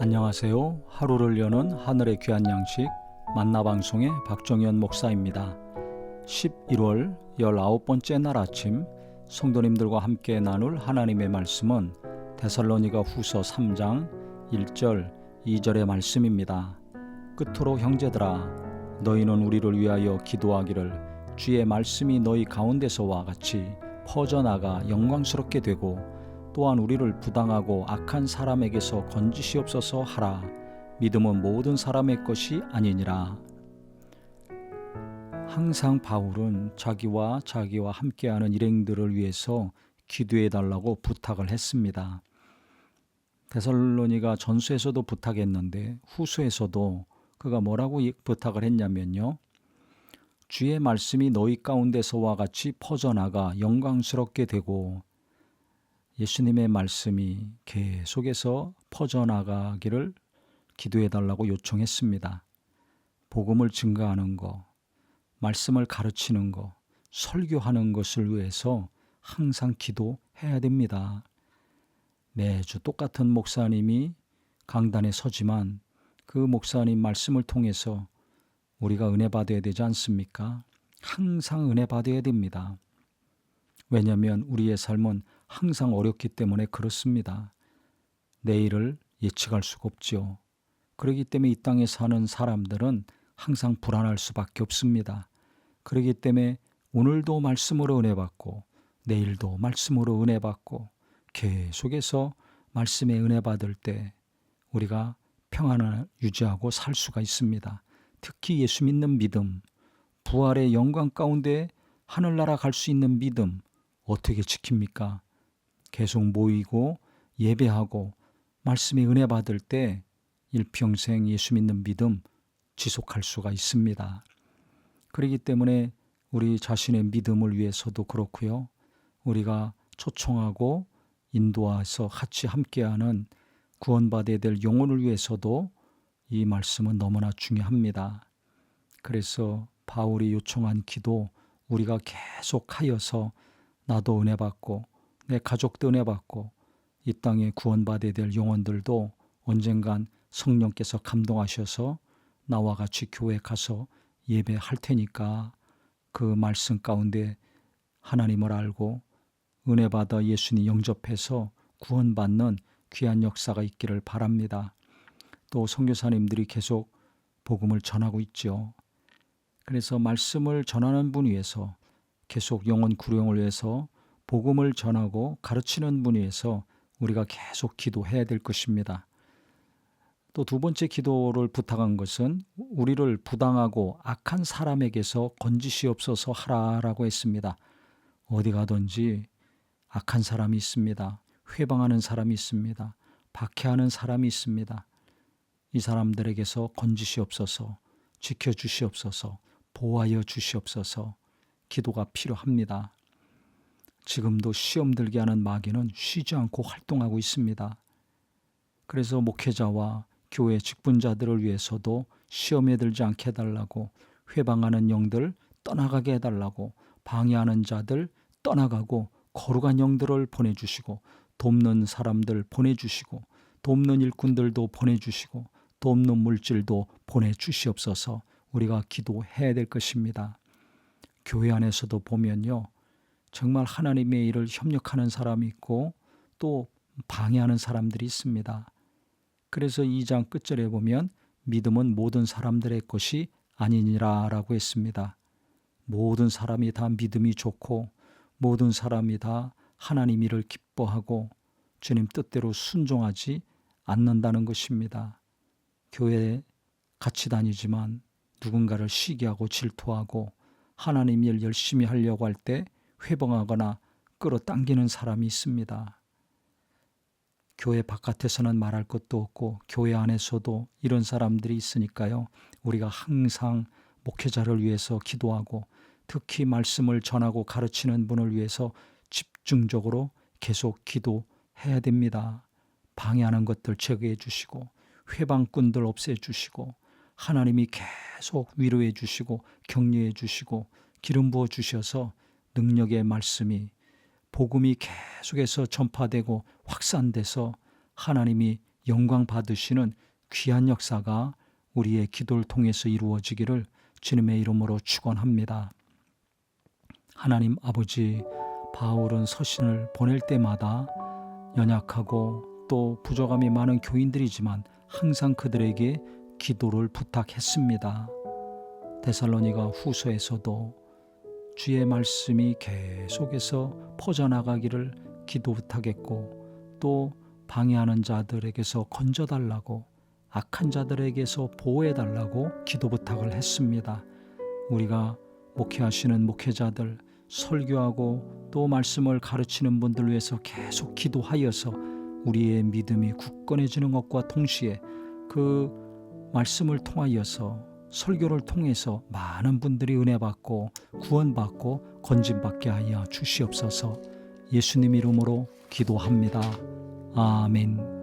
안녕하세요. 하루를 여는 하늘의 귀한 양식 만나방송의 박정현 목사입니다. 11월 19번째 날 아침 성도님들과 함께 나눌 하나님의 말씀은 데살로니가 후서 3장 1절 2절의 말씀입니다. 끝으로 형제들아 너희는 우리를 위하여 기도하기를 주의 말씀이 너희 가운데서와 같이 퍼져나가 영광스럽게 되고 또한 우리를 부당하고 악한 사람에게서 건지시옵소서 하라. 믿음은 모든 사람의 것이 아니니라. 항상 바울은 자기와 자기와 함께하는 일행들을 위해서 기도해 달라고 부탁을 했습니다. 데살로니가 전서에서도 부탁했는데 후서에서도 그가 뭐라고 부탁을 했냐면요. 주의 말씀이 너희 가운데서와 같이 퍼져나가 영광스럽게 되고 예수님의 말씀이 계속해서 퍼져나가기를 기도해 달라고 요청했습니다. 복음을 증가하는 것, 말씀을 가르치는 것, 설교하는 것을 위해서 항상 기도해야 됩니다. 매주 똑같은 목사님이 강단에 서지만 그 목사님 말씀을 통해서 우리가 은혜 받아야 되지 않습니까? 항상 은혜 받아야 됩니다. 왜냐하면 우리의 삶은 항상 어렵기 때문에 그렇습니다. 내일을 예측할 수가 없지요. 그렇기 때문에 이 땅에 사는 사람들은 항상 불안할 수밖에 없습니다. 그렇기 때문에 오늘도 말씀으로 은혜 받고 내일도 말씀으로 은혜 받고 계속해서 말씀에 은혜 받을 때 우리가 평안을 유지하고 살 수가 있습니다. 특히 예수 믿는 믿음, 부활의 영광 가운데 하늘나라 갈 수 있는 믿음 어떻게 지킵니까? 계속 모이고 예배하고 말씀에 은혜 받을 때 일평생 예수 믿는 믿음 지속할 수가 있습니다. 그렇기 때문에 우리 자신의 믿음을 위해서도 그렇고요. 우리가 초청하고 인도와서 같이 함께하는 구원받아야 될 영혼을 위해서도 이 말씀은 너무나 중요합니다. 그래서 바울이 요청한 기도 우리가 계속하여서 나도 은혜 받고 내 가족도 은혜 받고 이 땅에 구원받아야 될 영혼들도 언젠간 성령께서 감동하셔서 나와 같이 교회 가서 예배할 테니까 그 말씀 가운데 하나님을 알고 은혜 받아 예수님 영접해서 구원받는 귀한 역사가 있기를 바랍니다. 또 선교사님들이 계속 복음을 전하고 있죠. 그래서 말씀을 전하는 분 위해서 계속 영혼 구령을 위해서 복음을 전하고 가르치는 분 위해서 우리가 계속 기도해야 될 것입니다. 또 두 번째 기도를 부탁한 것은 우리를 부당하고 악한 사람에게서 건지시옵소서 하라라고 했습니다. 어디 가든지 악한 사람이 있습니다. 회방하는 사람이 있습니다. 박해하는 사람이 있습니다. 이 사람들에게서 건지시옵소서, 지켜주시옵소서, 보호하여 주시옵소서, 기도가 필요합니다. 지금도 시험 들게 하는 마귀는 쉬지 않고 활동하고 있습니다. 그래서 목회자와 교회 직분자들을 위해서도 시험에 들지 않게 해달라고 회방하는 영들 떠나가게 해달라고 방해하는 자들 떠나가고 거룩한 영들을 보내주시고 돕는 사람들 보내주시고 돕는 일꾼들도 보내주시고 돕는 물질도 보내주시옵소서 우리가 기도해야 될 것입니다. 교회 안에서도 보면요. 정말 하나님의 일을 협력하는 사람이 있고 또 방해하는 사람들이 있습니다. 그래서 2장 끝절에 보면 믿음은 모든 사람들의 것이 아니니라 라고 했습니다. 모든 사람이 다 믿음이 좋고 모든 사람이 다 하나님 일을 기뻐하고 주님 뜻대로 순종하지 않는다는 것입니다. 교회에 같이 다니지만 누군가를 시기하고 질투하고 하나님 일 열심히 하려고 할 때 회방하거나 끌어당기는 사람이 있습니다. 교회 바깥에서는 말할 것도 없고 교회 안에서도 이런 사람들이 있으니까요. 우리가 항상 목회자를 위해서 기도하고 특히 말씀을 전하고 가르치는 분을 위해서 집중적으로 계속 기도해야 됩니다. 방해하는 것들 제거해 주시고 회방꾼들 없애 주시고 하나님이 계속 위로해 주시고 격려해 주시고 기름 부어 주셔서 능력의 말씀이 복음이 계속해서 전파되고 확산돼서 하나님이 영광 받으시는 귀한 역사가 우리의 기도를 통해서 이루어지기를 주님의 이름으로 축원합니다. 하나님 아버지 바울은 서신을 보낼 때마다 연약하고 또 부족함이 많은 교인들이지만 항상 그들에게 기도를 부탁했습니다. 데살로니가 후서에서도 주의 말씀이 계속해서 퍼져나가기를 기도 부탁했고 또 방해하는 자들에게서 건져달라고 악한 자들에게서 보호해달라고 기도 부탁을 했습니다. 우리가 목회하시는 목회자들, 설교하고 또 말씀을 가르치는 분들 위해서 계속 기도하여서 우리의 믿음이 굳건해지는 것과 동시에 그 말씀을 통하여서 설교를 통해서 많은 분들이 은혜 받고 구원받고 건진받게 하여 주시옵소서 예수님 이름으로 기도합니다. 아멘.